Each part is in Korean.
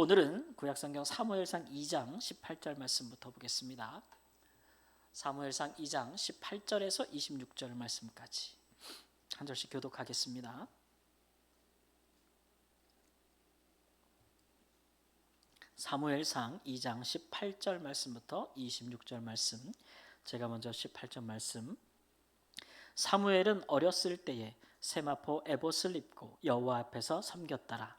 오늘은 구약성경 사무엘상 2장 18절 말씀부터 보겠습니다. 사무엘상 2장 18절에서 26절 말씀까지 한 절씩 교독하겠습니다. 사무엘상 2장 18절 말씀부터 26절 말씀 제가 먼저 18절 말씀 사무엘은 어렸을 때에 세마포 에봇을 입고 여호와 앞에서 섬겼더라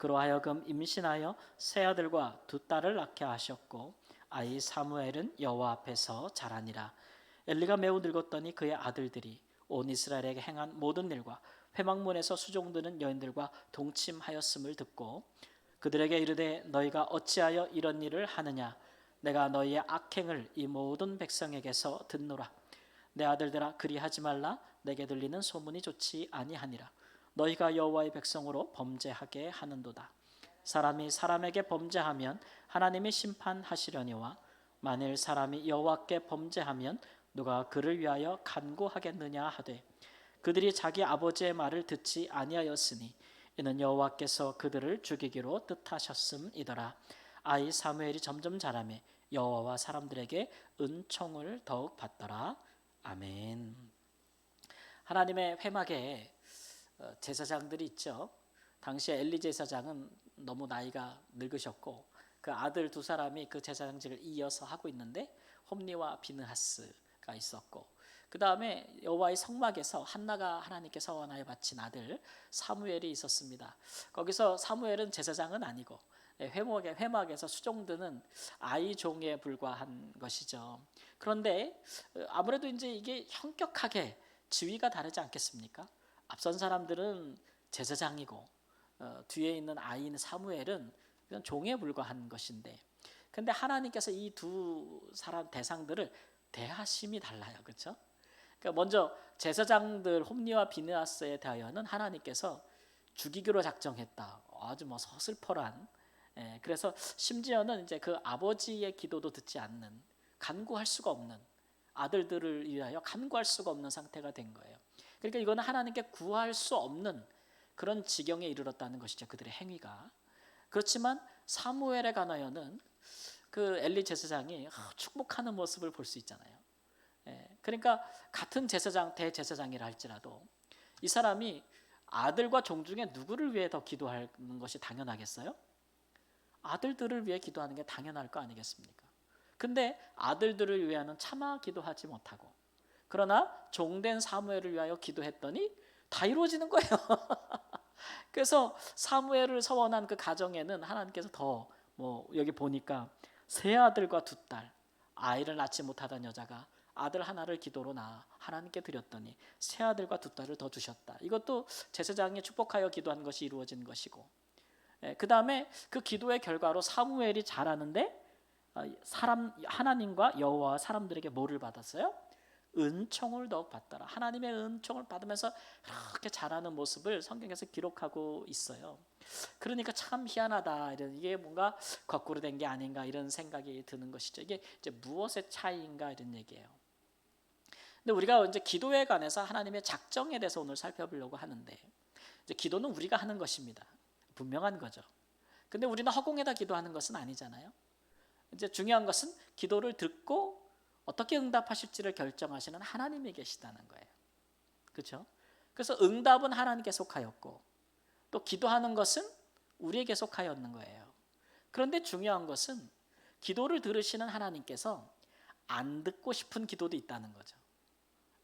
그로 하여금 임신하여 세 아들과 두 딸을 낳게 하셨고 아이 사무엘은 여호와 앞에서 자라니라. 엘리가 매우 늙었더니 그의 아들들이 온 이스라엘에게 행한 모든 일과 회막문에서 수종드는 여인들과 동침하였음을 듣고 그들에게 이르되 너희가 어찌하여 이런 일을 하느냐? 내가 너희의 악행을 이 모든 백성에게서 듣노라. 내 아들들아 그리하지 말라. 내게 들리는 소문이 좋지 아니하니라 너희가 여호와의 백성으로 범죄하게 하는도다. 사람이 사람에게 범죄하면 하나님이 심판하시려니와 만일 사람이 여호와께 범죄하면 누가 그를 위하여 간구하겠느냐 하되 그들이 자기 아버지의 말을 듣지 아니하였으니 이는 여호와께서 그들을 죽이기로 뜻하셨음이더라. 아이 사무엘이 점점 자라매 여호와와 사람들에게 은총을 더욱 받더라. 아멘. 하나님의 회막에 어, 제사장들이 있죠 당시에 엘리 제사장은 너무 나이가 늙으셨고 그 아들 두 사람이 그 제사장직을 이어서 하고 있는데 홈리와 비느하스가 있었고 그 다음에 여호와의 성막에서 한나가 하나님께 서원하여 바친 아들 사무엘이 있었습니다. 거기서 사무엘은 제사장은 아니고 회막에 회막에서 수종드는 아이 종에 불과한 것이죠. 그런데 아무래도 이제 이게 현격하게 지위가 다르지 않겠습니까? 앞선 사람들은 제사장이고 어, 뒤에 있는 아이인 사무엘은 그냥 종에 불과한 것인데 근데 하나님께서 이 두 사람 대상들을 대하심이 달라요. 그렇죠? 그러니까 먼저 제사장들 홈리와 비느하스에 대하여는 하나님께서 죽이기로 작정했다. 아주 뭐 서슬퍼란. 예, 그래서 심지어는 이제 그 아버지의 기도도 듣지 않는 간구할 수가 없는 아들들을 위하여 간구할 수가 없는 상태가 된 거예요. 그러니까 이거는 하나님께 구할 수 없는 그런 지경에 이르렀다는 것이죠. 그들의 행위가. 그렇지만 사무엘에 관하여는 그 엘리 제사장이 축복하는 모습을 볼 수 있잖아요. 예, 그러니까 같은 제사장 대제사장이라 할지라도 이 사람이 아들과 종 중에 누구를 위해 더 기도하는 것이 당연하겠어요? 아들들을 위해 기도하는 게 당연할 거 아니겠습니까? 근데 아들들을 위하여는 차마 기도하지 못하고 그러나 종된 사무엘을 위하여 기도했더니 다 이루어지는 거예요. 그래서 사무엘을 서원한 그 가정에는 하나님께서 더 뭐 여기 보니까 세 아들과 두 딸 아이를 낳지 못하던 여자가 아들 하나를 기도로 낳아 하나님께 드렸더니 세 아들과 두 딸을 더 주셨다. 이것도 제사장이 축복하여 기도한 것이 이루어진 것이고 예, 그 다음에 그 기도의 결과로 사무엘이 자라는데 어, 사람 하나님과 여호와 사람들에게 뭐를 받았어요? 은총을 더욱 받더라. 하나님의 은총을 받으면서 그렇게 자라는 모습을 성경에서 기록하고 있어요. 그러니까 참 희한하다. 이런 이게 뭔가 거꾸로 된 게 아닌가 이런 생각이 드는 것이죠. 이게 이제 무엇의 차이인가 이런 얘기예요. 근데 우리가 이제 기도에 관해서 하나님의 작정에 대해서 오늘 살펴보려고 하는데 이제 기도는 우리가 하는 것입니다. 분명한 거죠. 근데 우리는 허공에다 기도하는 것은 아니잖아요. 이제 중요한 것은 기도를 듣고 어떻게 응답하실지를 결정하시는 하나님이 계시다는 거예요. 그렇죠? 그래서 응답은 하나님께 속하였고 또 기도하는 것은 우리에게 속하였는 거예요. 그런데 중요한 것은 기도를 들으시는 하나님께서 안 듣고 싶은 기도도 있다는 거죠.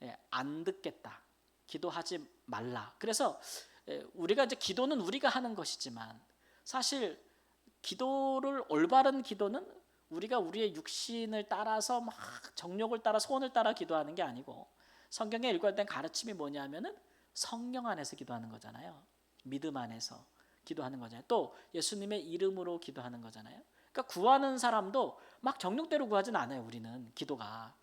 예, 안 듣겠다. 기도하지 말라. 그래서 예, 우리가 이제 기도는 우리가 하는 것이지만 사실 기도를 올바른 기도는 우리가 우리의 육신을 따라서 막 정욕을 따라 소원을 따라 기도하는 게 아니고 성경에 일관된 가르침이 뭐냐면은 성령 안에서 기도하는 거잖아요. 믿음 안에서 기도하는 거잖아요. 또 예수님의 이름으로 기도하는 거잖아요. 그러니까 구하는 사람도 막 정령대로 구하진 않아요. 우리는 기도가.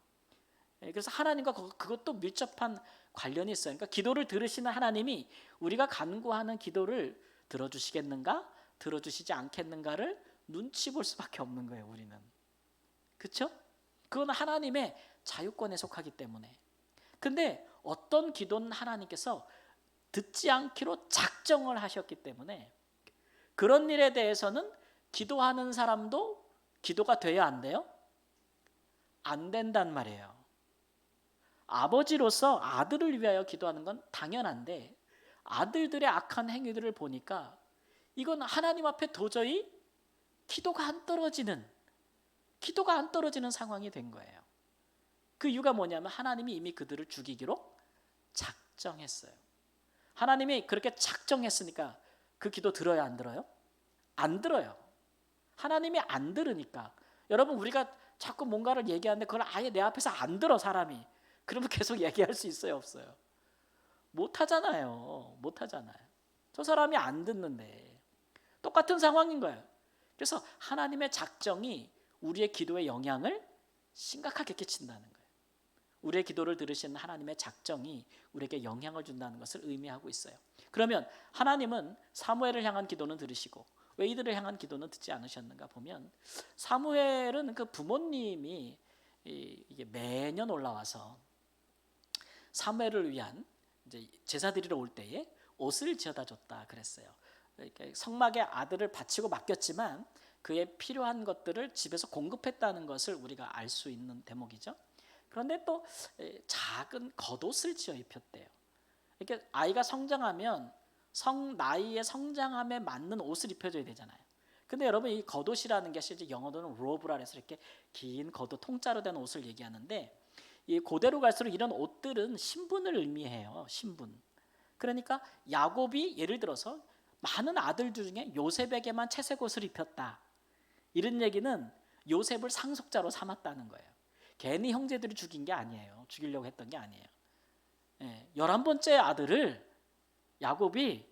예, 그래서 하나님과 그- 그것도 밀접한 관련이 있어요. 그러니까 기도를 들으시는 하나님이 우리가 간구하는 기도를 들어주시겠는가, 들어주시지 않겠는가를 눈치 볼 수밖에 없는 거예요. 우리는. 그렇죠? 그건 하나님의 자유권에 속하기 때문에. 근데 어떤 기도는 하나님께서 듣지 않기로 작정을 하셨기 때문에 그런 일에 대해서는 기도하는 사람도 기도가 돼야 안 돼요? 안 된단 말이에요. 아버지로서 아들을 위하여 기도하는 건 당연한데 아들들의 악한 행위들을 보니까 이건 하나님 앞에 도저히 기도가 안 떨어지는 기도가 안 떨어지는 상황이 된 거예요. 그 이유가 뭐냐면 하나님이 이미 그들을 죽이기로 작정했어요. 하나님이 그렇게 작정했으니까 그 기도 들어야 안 들어요? 안 들어요. 하나님이 안 들으니까. 여러분 우리가 자꾸 뭔가를 얘기하는데 그걸 아예 내 앞에서 안 들어 사람이. 그러면 계속 얘기할 수 있어요, 없어요? 못 하잖아요. 못 하잖아요. 저 사람이 안 듣는데 똑같은 상황인 거예요. 그래서 하나님의 작정이 우리의 기도에 영향을 심각하게 끼친다는 거예요. 우리의 기도를 들으시는 하나님의 작정이 우리에게 영향을 준다는 것을 의미하고 있어요. 그러면 하나님은 사무엘을 향한 기도는 들으시고 왜 이들을 향한 기도는 듣지 않으셨는가 보면 사무엘은 그 부모님이 이- 이게 매년 올라와서 사무엘을 위한 제사 드리러 올 때에 옷을 지어다 줬다 그랬어요. 성막에 아들을 바치고 맡겼지만 그에 필요한 것들을 집에서 공급했다는 것을 우리가 알 수 있는 대목이죠. 그런데 또 에, 작은 겉옷을 지어 입혔대요. 이렇게 아이가 성장하면 성 나이의 성장함에 맞는 옷을 입혀줘야 되잖아요. 근데 여러분 이 겉옷이라는 게 실제 영어로는 로브라 해서 이렇게 긴 겉옷 통짜로 된 옷을 얘기하는데 이 고대로 갈수록 이런 옷들은 신분을 의미해요. 신분. 그러니까 야곱이 예를 들어서 많은 아들 중에 요셉에게만 채색 옷을 입혔다. 이런 얘기는 요셉을 상속자로 삼았다는 거예요. 괜히 형제들이 죽인 게 아니에요. 죽이려고 했던 게 아니에요. 예, 열한 번째 아들을 야곱이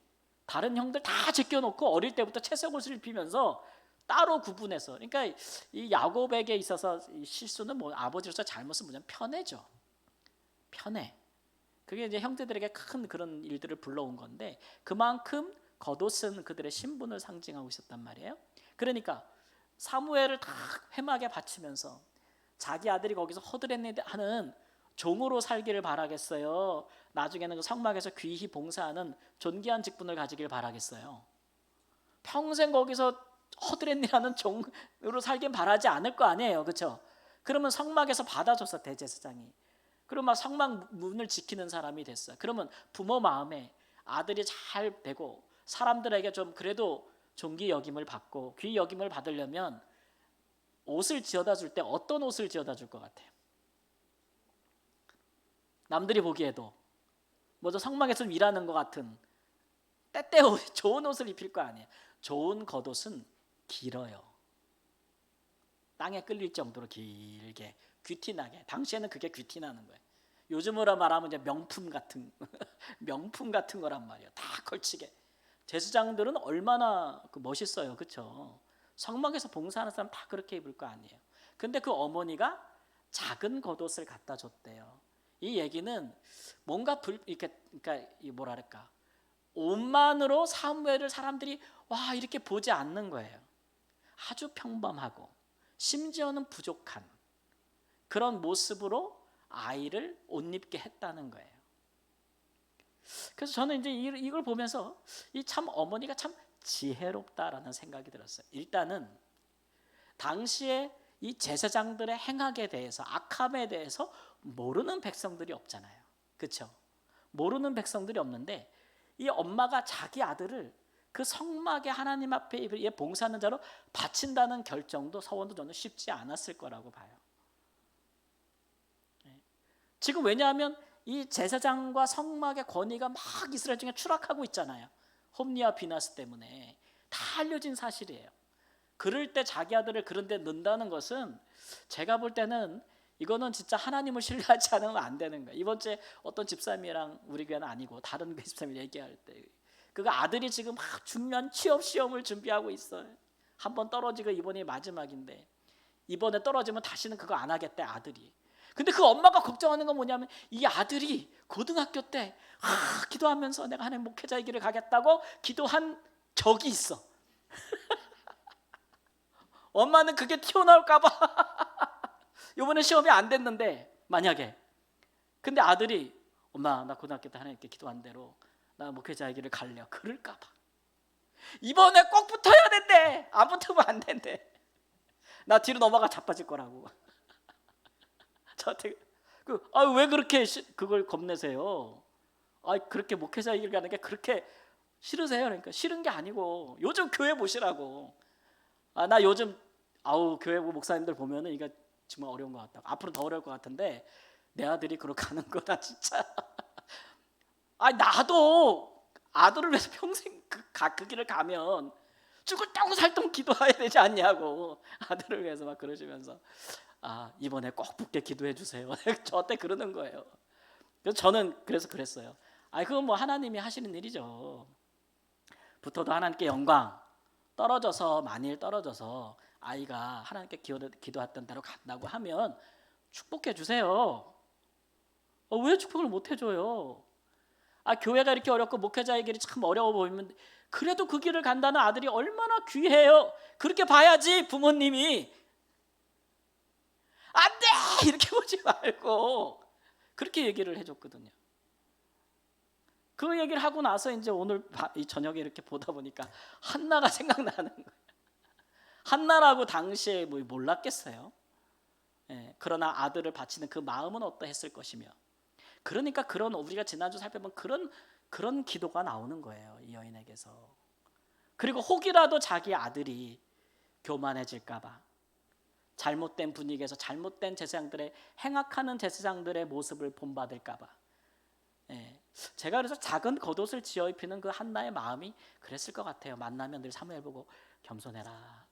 다른 형들 다 제껴놓고 어릴 때부터 채색 옷을 입히면서 따로 구분해서 그러니까 이 야곱에게 있어서 이 실수는 뭐 아버지로서 잘못은 뭐냐면 편애죠. 편애. 그게 이제 형제들에게 큰 그런 일들을 불러온 건데 그만큼 겉옷은 그들의 신분을 상징하고 있었단 말이에요. 그러니까 사무엘을 다 회막에 바치면서 자기 아들이 거기서 허드렛하는 종으로 살기를 바라겠어요. 나중에는 그 성막에서 귀히 봉사하는 존귀한 직분을 가지길 바라겠어요. 평생 거기서 허드렛일하는 종으로 살긴 바라지 않을 거 아니에요, 그렇죠? 그러면 성막에서 받아줬어 대제사장이. 그럼 막 성막 문을 지키는 사람이 됐어. 그러면 부모 마음에 아들이 잘 되고 사람들에게 좀 그래도 존귀 여김을 받고 귀 여김을 받으려면 옷을 지어다 줄 때 어떤 옷을 지어다 줄 것 같아요? 남들이 보기에도 뭐저 성막에서 일하는 것 같은 때때 옷, 좋은 옷을 입힐 거 아니에요. 좋은 겉옷은 길어요. 땅에 끌릴 정도로 길게 귀티나게. 당시에는 그게 귀티나는 거예요. 요즘으로 말하면 이제 명품 같은 명품 같은 거란 말이에요. 다 걸치게. 제수장들은 얼마나 그 멋있어요, 그렇죠? 성막에서 봉사하는 사람 다 그렇게 입을 거 아니에요. 근데 그 어머니가 작은 겉옷을 갖다 줬대요. 이 얘기는 뭔가 불 이렇게 그러니까 이 뭐랄까 옷만으로 사무엘을 사람들이 와 이렇게 보지 않는 거예요. 아주 평범하고 심지어는 부족한 그런 모습으로 아이를 옷 입게 했다는 거예요. 그래서 저는 이제 이- 이걸 보면서 이 참 어머니가 참 지혜롭다라는 생각이 들었어요. 일단은 당시에 이 제사장들의 행악에 대해서 악함에 대해서 모르는 백성들이 없잖아요. 그렇죠? 모르는 백성들이 없는데 이 엄마가 자기 아들을 그 성막에 하나님 앞에 얘 봉사하는 자로 바친다는 결정도 서원도 저는 쉽지 않았을 거라고 봐요. 네. 지금 왜냐하면 이 제사장과 성막의 권위가 막 이스라엘 중에 추락하고 있잖아요. 홈리와 비나스 때문에 다 알려진 사실이에요. 그럴 때 자기 아들을 그런 데 넣는다는 것은 제가 볼 때는 이거는 진짜 하나님을 신뢰하지 않으면 안 되는 거예요. 이번 주에 어떤 집사님이랑 우리 교회는 아니고 다른 집사님 얘기할 때 그가 아들이 지금 막 중요한 취업 시험을 준비하고 있어요. 한 번 떨어지고 이번이 마지막인데 이번에 떨어지면 다시는 그거 안 하겠대 아들이. 근데 그 엄마가 걱정하는 건 뭐냐면 이 아들이 고등학교 때 아, 기도하면서 내가 하나님 목회자의 길을 가겠다고 기도한 적이 있어. 엄마는 그게 튀어나올까봐. 이번에 시험이 안 됐는데 만약에. 근데 아들이 엄마 나 고등학교 때 하나님께 기도한 대로 나 목회자의 길을 갈려. 그럴까봐. 이번에 꼭 붙어야 된대. 안 붙으면 안 된대. 나 뒤로 넘어가 자빠질 거라고 저한테 그아왜 그렇게 시- 그걸 겁내세요? 아 그렇게 목회자의 길 가는 게 그렇게 싫으세요? 그러니까 싫은 게 아니고 요즘 교회 보시라고. 아 나 요즘 아우 교회 목사님들 보면은 이거 정말 어려운 것 같다. 앞으로 더 어려울 것 같은데 내 아들이 그렇게 하는 거다 진짜. 아 나도 아들을 위해서 평생 그, 가, 그 길을 가면 죽을 똥살똥 기도해야 되지 않냐고. 아들을 위해서 막 그러시면서 아 이번에 꼭 붙게 기도해 주세요. 저한테 그러는 거예요. 그래서 저는 그래서 그랬어요. 아 그건 뭐 하나님이 하시는 일이죠. 붙어도 하나님께 영광. 떨어져서 만일 떨어져서 아이가 하나님께 기도, 기도했던 대로 간다고 하면 축복해 주세요. 어, 왜 축복을 못 해줘요? 아 교회가 이렇게 어렵고 목회자의 길이 참 어려워 보이면 그래도 그 길을 간다는 아들이 얼마나 귀해요. 그렇게 봐야지 부모님이 안 돼 이렇게 보지 말고 그렇게 얘기를 해줬거든요. 그 얘기를 하고 나서 이제 오늘 바- 이 저녁에 이렇게 보다 보니까 한나가 생각나는 거예요. 한나라고 당시에 뭐 몰랐겠어요. 예, 그러나 아들을 바치는 그 마음은 어떠했을 것이며. 그러니까 그런 우리가 지난주 살펴본 그런 그런 기도가 나오는 거예요. 이 여인에게서. 그리고 혹이라도 자기 아들이 교만해질까 봐 잘못된 분위기에서 잘못된 제사장들의 행악하는 제사장들의 모습을 본받을까봐. 예, 제가 그래서 작은 겉옷을 지어 입히는 그 한나의 마음이 그랬을 것 같아요. 만나면 늘 사무엘 보고 겸손해라,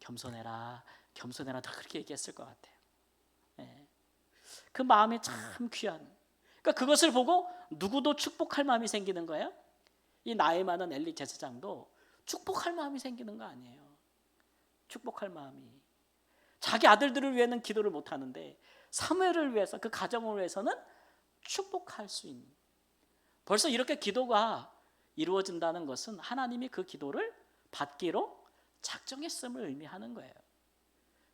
겸손해라, 겸손해라 다 그렇게 얘기했을 것 같아요. 예. 그 마음이 참 귀한. 그러니까 그것을 보고 누구도 축복할 마음이 생기는 거예요. 이 나이 많은 엘리 제사장도 축복할 마음이 생기는 거 아니에요. 축복할 마음이. 자기 아들들을 위해는 기도를 못 하는데 사무엘을 위해서 그 가정을 위해서는 축복할 수 있는. 벌써 이렇게 기도가 이루어진다는 것은 하나님이 그 기도를 받기로 작정했음을 의미하는 거예요.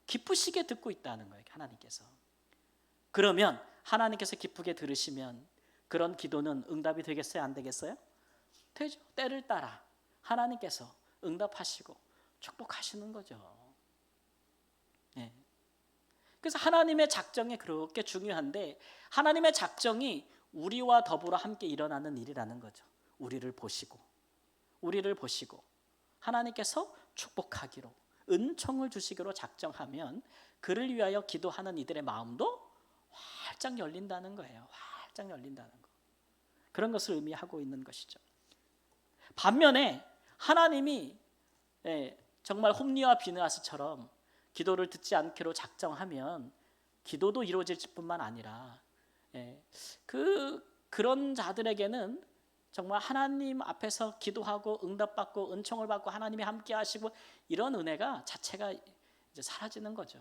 기쁘시게 듣고 있다는 거예요, 하나님께서. 그러면 하나님께서 기쁘게 들으시면 그런 기도는 응답이 되겠어요, 안 되겠어요? 되죠. 때를 따라 하나님께서 응답하시고 축복하시는 거죠. 예. 그래서 하나님의 작정이 그렇게 중요한데 하나님의 작정이 우리와 더불어 함께 일어나는 일이라는 거죠. 우리를 보시고 우리를 보시고 하나님께서 축복하기로 은총을 주시기로 작정하면 그를 위하여 기도하는 이들의 마음도 활짝 열린다는 거예요. 활짝 열린다는 거. 그런 것을 의미하고 있는 것이죠. 반면에 하나님이 예, 정말 홈리와 비느하스처럼 기도를 듣지 않기로 작정하면 기도도 이루어질 뿐만 아니라 예, 그 그런 자들에게는 정말 하나님 앞에서 기도하고 응답받고 은총을 받고 하나님이 함께 하시고 이런 은혜가 자체가 이제 사라지는 거죠.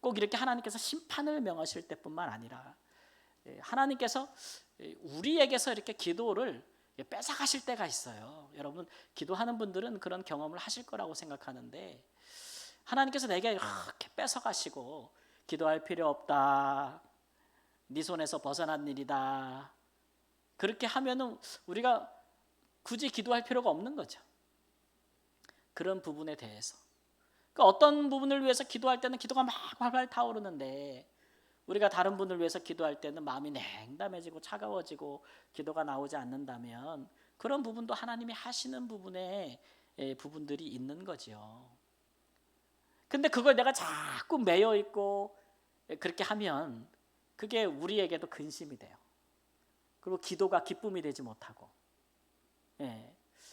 꼭 이렇게 하나님께서 심판을 명하실 때뿐만 아니라 예, 하나님께서 우리에게서 이렇게 기도를 뺏어가실 때가 있어요. 여러분 기도하는 분들은 그런 경험을 하실 거라고 생각하는데 하나님께서 내게 이렇게 뺏어가시고 기도할 필요 없다. 네 손에서 벗어난 일이다. 그렇게 하면은 우리가 굳이 기도할 필요가 없는 거죠. 그런 부분에 대해서. 그러니까 어떤 부분을 위해서 기도할 때는 기도가 막 활활 타오르는데 우리가 다른 분을 위해서 기도할 때는 마음이 냉담해지고 차가워지고 기도가 나오지 않는다면 그런 부분도 하나님이 하시는 부분에 예, 부분들이 있는 거지요. 근데 그걸 내가 자꾸 매여 있고 예, 그렇게 하면 그게 우리에게도 근심이 돼요. 그리고 기도가 기쁨이 되지 못하고, 예,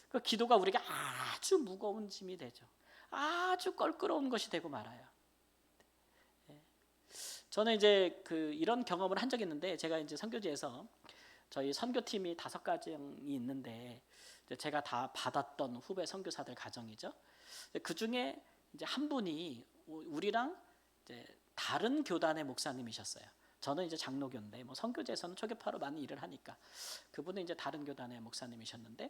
그 기도가 우리가 아주 무거운 짐이 되죠. 아주 껄끄러운 것이 되고 말아요. 예. 저는 이제 그 이런 경험을 한 적이 있는데 제가 이제 선교지에서 저희 선교팀이 다섯 가정이 있는데 제가 다 받았던 후배 선교사들 가정이죠. 그 중에 이제 한 분이 우리랑 이제 다른 교단의 목사님이셨어요. 저는 이제 장로교인데 뭐 선교제에서는 초계파로 많이 일을 하니까 그분은 이제 다른 교단의 목사님이셨는데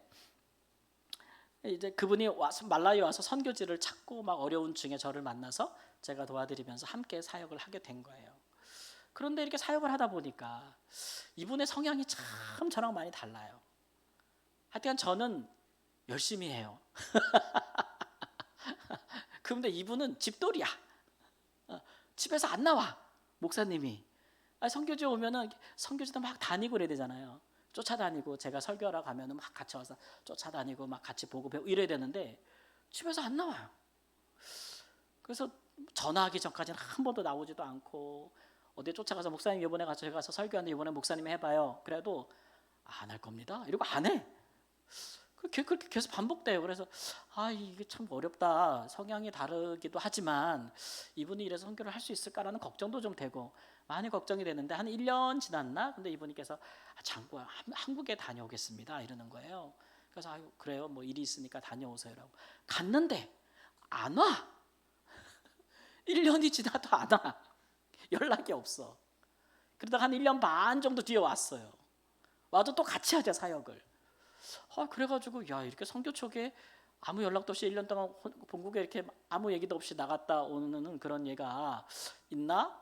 이제 그분이 와서 말라위 와서 선교지를 찾고 막 어려운 중에 저를 만나서 제가 도와드리면서 함께 사역을 하게 된 거예요. 그런데 이렇게 사역을 하다 보니까 이분의 성향이 참 저랑 많이 달라요. 하여튼 저는 열심히 해요. 그런데 이분은 집돌이야. 어, 집에서 안 나와. 목사님이. 아, 선교지 오면은 선교지도 막 다니고 그래야 되잖아요. 쫓아다니고 제가 설교하러 가면은 막 같이 와서 쫓아다니고 막 같이 보고 배우고 이래야 되는데 집에서 안 나와요. 그래서 전화하기 전까지는 한 번도 나오지도 않고 어디 쫓아가서 목사님 이번에 가서 제가 가서 설교하는데 이번에 목사님 해봐요. 그래도 안 할 겁니다. 이러고 안 해. 그렇게 그렇게 계속 반복돼요. 그래서 아 이게 참 어렵다. 성향이 다르기도 하지만 이분이 이래서 선교를 할 수 있을까라는 걱정도 좀 되고 많이 걱정이 되는데 한 1년 지났나? 근데 이분께서 아, 장구 한국에 다녀오겠습니다. 이러는 거예요. 그래서 아유 그래요. 뭐 일이 있으니까 다녀오세요라고 갔는데 안 와. 1년이 지나도 안 와. 연락이 없어. 그러다가 한 1년 반 정도 뒤에 왔어요. 와도 또 같이 하자 사역을. 아 그래가지고 야 이렇게 선교 초에 아무 연락도 없이 1년 동안 혼- 본국에 이렇게 아무 얘기도 없이 나갔다 오는 그런 얘가 있나?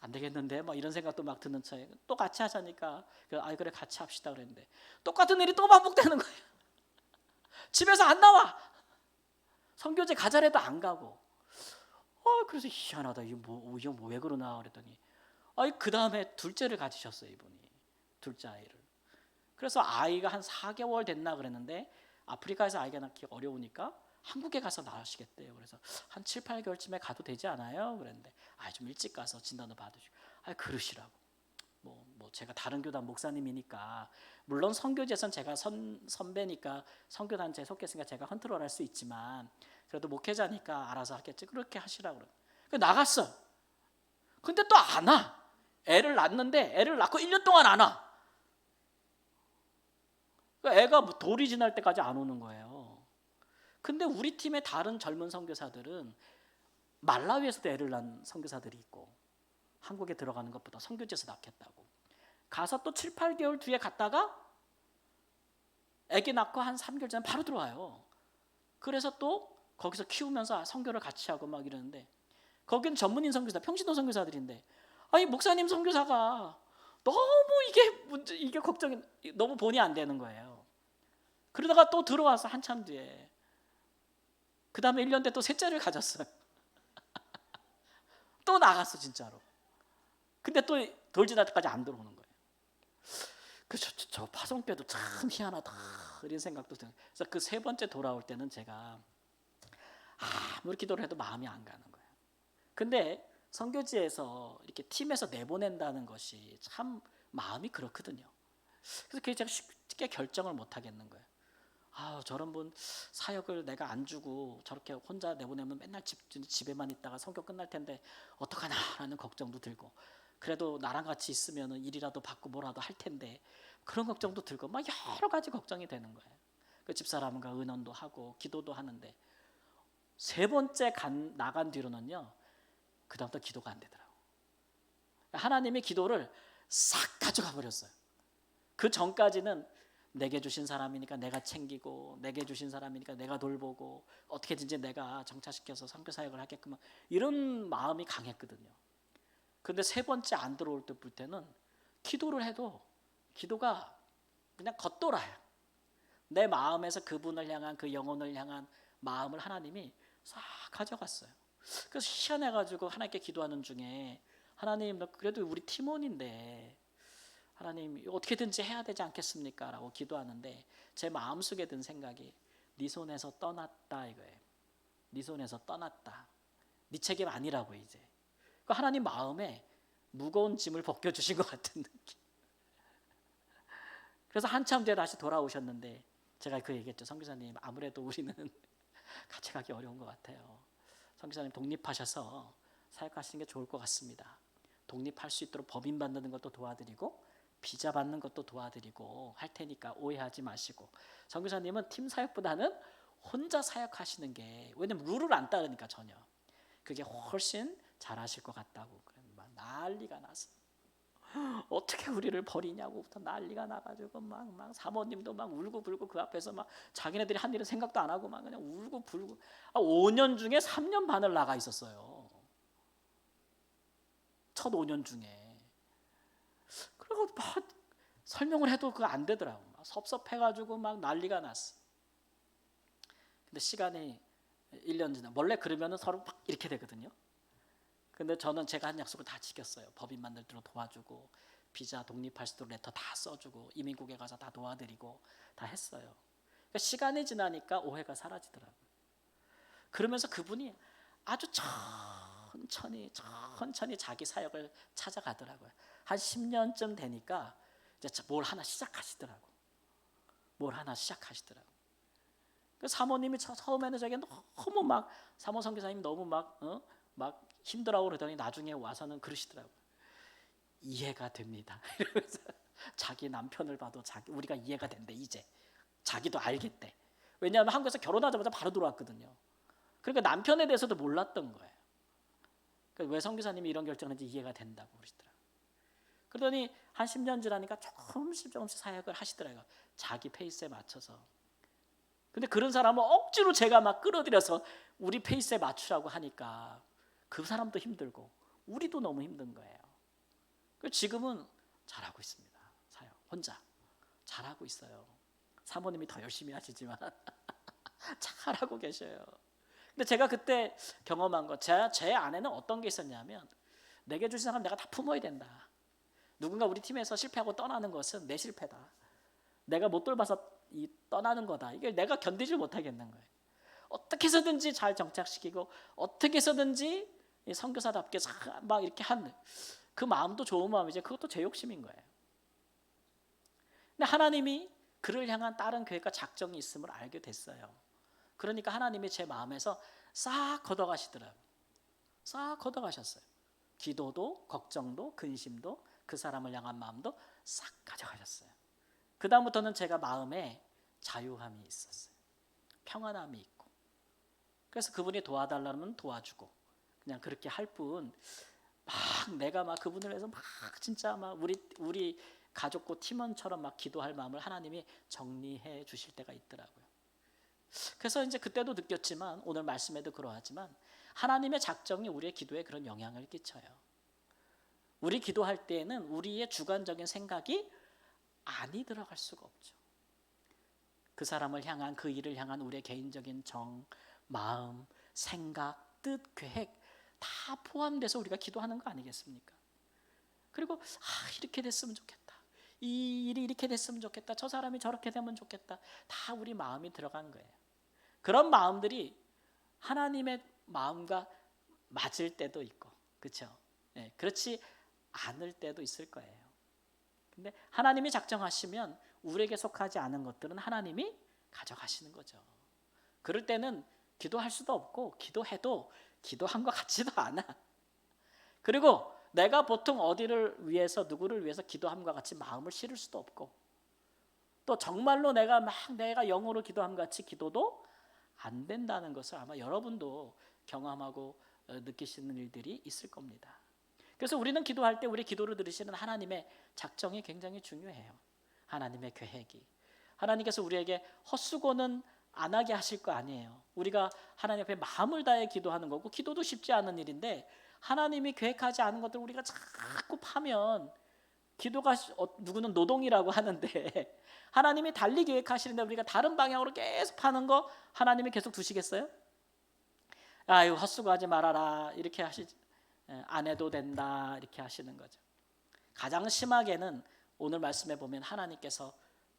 안 되겠는데 막 이런 생각도 막 드는 차에 또 같이 하자니까 아 그래 같이 합시다 그랬는데 똑같은 일이 또 반복되는 거예요. 집에서 안 나와. 선교제 가자래도 안 가고. 어 그래서 희한하다. 이거 뭐 뭐왜 그러나 그랬더니 아이 그 다음에 둘째를 가지셨어요 이분이 둘째 아이를. 그래서 아이가 한 4개월 됐나 그랬는데 아프리카에서 아이가 낳기 어려우니까 한국에 가서 낳으시겠대요. 그래서 한 7, 8개월쯤에 가도 되지 않아요? 그랬는데 아 좀 일찍 가서 진단을 받으시고 아 그러시라고. 뭐, 뭐 제가 다른 교단 목사님이니까 물론 선교제선 제가 선, 선배니까 선교단체에 속했으니까 제가 컨트롤할 수 있지만 그래도 목회자니까 알아서 하겠지 그렇게 하시라고 그래. 그 나갔어. 근데 또 안 와. 애를 낳는데 애를 낳고 1년 동안 안 와. 그 애가 뭐 돌이 지날 때까지 안 오는 거예요. 근데 우리 팀의 다른 젊은 선교사들은 말라위에서도 애를 낳은 선교사들이 있고 한국에 들어가는 것보다 선교지에서 낳겠다고. 가서 또 7, 8개월 뒤에 갔다가 아기 낳고 한 3개월 전에 바로 들어와요. 그래서 또 거기서 키우면서 선교를 같이 하고 막 이러는데 거기는 전문인 선교사, 평신도 선교사들인데 아니 목사님 선교사가 너무 이게 문제 이게 걱정이 너무 본이 안 되는 거예요. 그러다가 또 들어와서 한참 뒤에 그 다음에 1년 뒤에 또 셋째를 가졌어요. 또 나갔어 진짜로. 근데 또 돌 지날 때까지 안 들어오는 거예요. 그저 저, 저 파송뼈도 참 희한하다 이런 생각도 드는. 그래서 그 세 번째 돌아올 때는 제가 아무리 기도를 해도 마음이 안 가는 거예요. 근데 선교지에서 이렇게 팀에서 내보낸다는 것이 참 마음이 그렇거든요. 그래서 제가 쉽게 결정을 못 하겠는 거예요. 아 저런 분 사역을 내가 안 주고 저렇게 혼자 내보내면 맨날 집, 집에만 있다가 선교 끝날 텐데 어떡하나라는 걱정도 들고 그래도 나랑 같이 있으면 일이라도 받고 뭐라도 할 텐데 그런 걱정도 들고 막 여러 가지 걱정이 되는 거예요. 그 집사람과 의논도 하고 기도도 하는데 세 번째 간, 나간 뒤로는요 그 다음부터 기도가 안 되더라고. 하나님의 기도를 싹 가져가 버렸어요. 그 전까지는 내게 주신 사람이니까 내가 챙기고 내게 주신 사람이니까 내가 돌보고 어떻게든지 내가 정착시켜서 선교 사역을 하게끔 이런 마음이 강했거든요. 근데 세 번째 안 들어올 때부터는 기도를 해도 기도가 그냥 겉돌아요. 내 마음에서 그분을 향한 그 영혼을 향한 마음을 하나님이 싹 가져갔어요. 그래서 희한해가지고 하나님께 기도하는 중에 하나님 그래도 우리 팀원인데 하나님 어떻게든지 해야 되지 않겠습니까? 라고 기도하는데 제 마음속에 든 생각이 네 손에서 떠났다 이거예요. 네 손에서 떠났다. 네 책임 아니라고 이제. 그 하나님 마음에 무거운 짐을 벗겨 주신 것 같은 느낌. 그래서 한참 뒤에 다시 돌아오셨는데 제가 그 얘기했죠. 성교사님 아무래도 우리는 같이 가기 어려운 것 같아요. 성교사님 독립하셔서 사역하시는 게 좋을 것 같습니다. 독립할 수 있도록 법인 받는 것도 도와드리고 비자 받는 것도 도와드리고 할 테니까 오해하지 마시고. 성교사님은 팀 사역보다는 혼자 사역하시는 게 왜냐면 룰을 안 따르니까 전혀. 그게 훨씬 잘하실 것 같다고. 막 난리가 났어. 어떻게 우리를 버리냐고부터 난리가 나가지고 막 막 사모님도 막 울고 불고 그 앞에서 막 자기네들이 한 일은 생각도 안 하고 막 그냥 울고 불고. 아, 5년 중에 3년 반을 나가 있었어요. 첫 5년 중에 그리고 막 설명을 해도 그거 안 되더라고. 막 섭섭해가지고 막 난리가 났어. 근데 시간이 1년 지나 원래 그러면은 서로 막 이렇게 되거든요. 근데 저는 제가 한 약속을 다 지켰어요. 법인 만들도록 도와주고 비자 독립할 수 있도록 레터 다 써주고 이민국에 가서 다 도와드리고 다 했어요. 그러니까 시간이 지나니까 오해가 사라지더라고요. 그러면서 그분이 아주 천천히 천천히 자기 사역을 찾아가더라고요. 한 10년쯤 되니까 이제 뭘 하나 시작하시더라고. 뭘 하나 시작하시더라고. 그 사모님이 처- 처음에는 저게 너무 막 사모 선교사님 너무 막 어? 막 힘들어 그러더니 나중에 와서는 그러시더라고요. 이해가 됩니다. 자기 남편을 봐도 자기 우리가 이해가 된대 이제 자기도 알겠대. 왜냐하면 한국에서 결혼하자마자 바로 들어왔거든요. 그러니까 남편에 대해서도 몰랐던 거예요. 그러니까 왜 선교사님이 이런 결정을 했는지 이해가 된다고 그러시더라고요. 그러더니 한 10년 지나니까 조금씩 조금씩 사역을 하시더라고요. 자기 페이스에 맞춰서. 근데 그런 사람은 억지로 제가 막 끌어들여서 우리 페이스에 맞추라고 하니까 그 사람도 힘들고 우리도 너무 힘든 거예요. 그래서 지금은 잘하고 있습니다. 사역 혼자 잘하고 있어요. 사모님이 더 열심히 하시지만 잘하고 계셔요. 근데 제가 그때 경험한 거, 제, 제 안에는 어떤 게 있었냐면 내게 주신 사람 내가 다 품어야 된다. 누군가 우리 팀에서 실패하고 떠나는 것은 내 실패다. 내가 못 돌봐서 이 떠나는 거다. 이게 내가 견디지 못하겠는 거예요. 어떻게 해서든지 잘 정착시키고 어떻게 해서든지 이 선교사답게 자- 막 이렇게 한 그 마음도 좋은 마음이지 그것도 제 욕심인 거예요. 근데 하나님이 그를 향한 다른 계획과 작정이 있음을 알게 됐어요. 그러니까 하나님이 제 마음에서 싹 걷어가시더라고요. 싹 걷어가셨어요. 기도도 걱정도 근심도 그 사람을 향한 마음도 싹 가져가셨어요. 그 다음부터는 제가 마음에 자유함이 있었어요. 평안함이 있고. 그래서 그분이 도와달라면 도와주고 그냥 그렇게 할 뿐 막 내가 막 그분을 위해서 막 진짜 막 우리 우리 가족고 팀원처럼 막 기도할 마음을 하나님이 정리해 주실 때가 있더라고요. 그래서 이제 그때도 느꼈지만 오늘 말씀에도 그러하지만 하나님의 작정이 우리의 기도에 그런 영향을 끼쳐요. 우리 기도할 때에는 우리의 주관적인 생각이 안이 들어갈 수가 없죠. 그 사람을 향한 그 일을 향한 우리의 개인적인 정, 마음, 생각, 뜻, 계획 다 포함돼서 우리가 기도하는 거 아니겠습니까? 그리고 아 이렇게 됐으면 좋겠다. 이 일이 이렇게 됐으면 좋겠다. 저 사람이 저렇게 되면 좋겠다. 다 우리 마음이 들어간 거예요. 그런 마음들이 하나님의 마음과 맞을 때도 있고, 그렇죠? 예, 그렇지 않을 때도 있을 거예요. 근데 하나님이 작정하시면 우리에게 속하지 않은 것들은 하나님이 가져가시는 거죠. 그럴 때는 기도할 수도 없고 기도해도 기도한 것 같지도 않아. 그리고 내가 보통 어디를 위해서 누구를 위해서 기도함과 같이 마음을 실을 수도 없고 또 정말로 내가 막 내가 영으로 기도함 같이 기도도 안 된다는 것을 아마 여러분도 경험하고 어, 느끼시는 일들이 있을 겁니다. 그래서 우리는 기도할 때 우리 기도를 들으시는 하나님의 작정이 굉장히 중요해요. 하나님의 계획이. 하나님께서 우리에게 헛수고는 안 하게 하실 거 아니에요. 우리가 하나님 앞에 마음을 다해 기도하는 거고 기도도 쉽지 않은 일인데 하나님이 계획하지 않은 것들 우리가 자꾸 파면 기도가 시- 어, 누구는 노동이라고 하는데 하나님이 달리 계획하시는데 우리가 다른 방향으로 계속 파는 거 하나님이 계속 두시겠어요? 아유 헛수고하지 말아라 이렇게 하시지 예, 안 해도 된다 이렇게 하시는 거죠. 가장 심하게는 오늘 말씀에 보면 하나님께서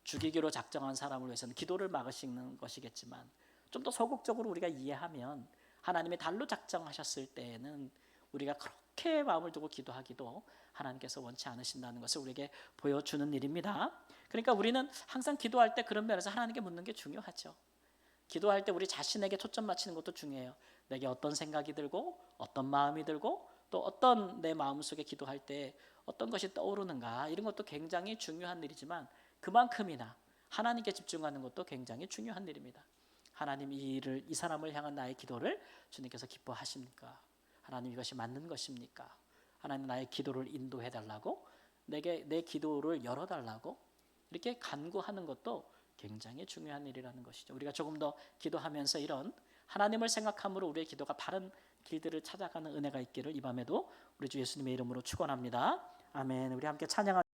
죽이기로 작정한 사람을 위해서는 기도를 막으시는 것이겠지만 좀 더 소극적으로 우리가 이해하면 하나님이 달로 작정하셨을 때에는 우리가 그렇게 마음을 두고 기도하기도 하나님께서 원치 않으신다는 것을 우리에게 보여주는 일입니다. 그러니까 우리는 항상 기도할 때 그런 면에서 하나님께 묻는 게 중요하죠. 기도할 때 우리 자신에게 초점 맞추는 것도 중요해요. 내게 어떤 생각이 들고 어떤 마음이 들고 또 어떤 내 마음속에 기도할 때 어떤 것이 떠오르는가 이런 것도 굉장히 중요한 일이지만 그만큼이나 하나님께 집중하는 것도 굉장히 중요한 일입니다. 하나님 이 일을 이 사람을 향한 나의 기도를 주님께서 기뻐하십니까? 하나님 이것이 맞는 것입니까? 하나님 나의 기도를 인도해 달라고 내게 내 기도를 열어 달라고 이렇게 간구하는 것도 굉장히 중요한 일이라는 것이죠. 우리가 조금 더 기도하면서 이런 하나님을 생각함으로 우리의 기도가 바른 길들을 찾아가는 은혜가 있기를 이 밤에도 우리 주 예수님의 이름으로 축원합니다. 아멘. 우리 함께 찬양하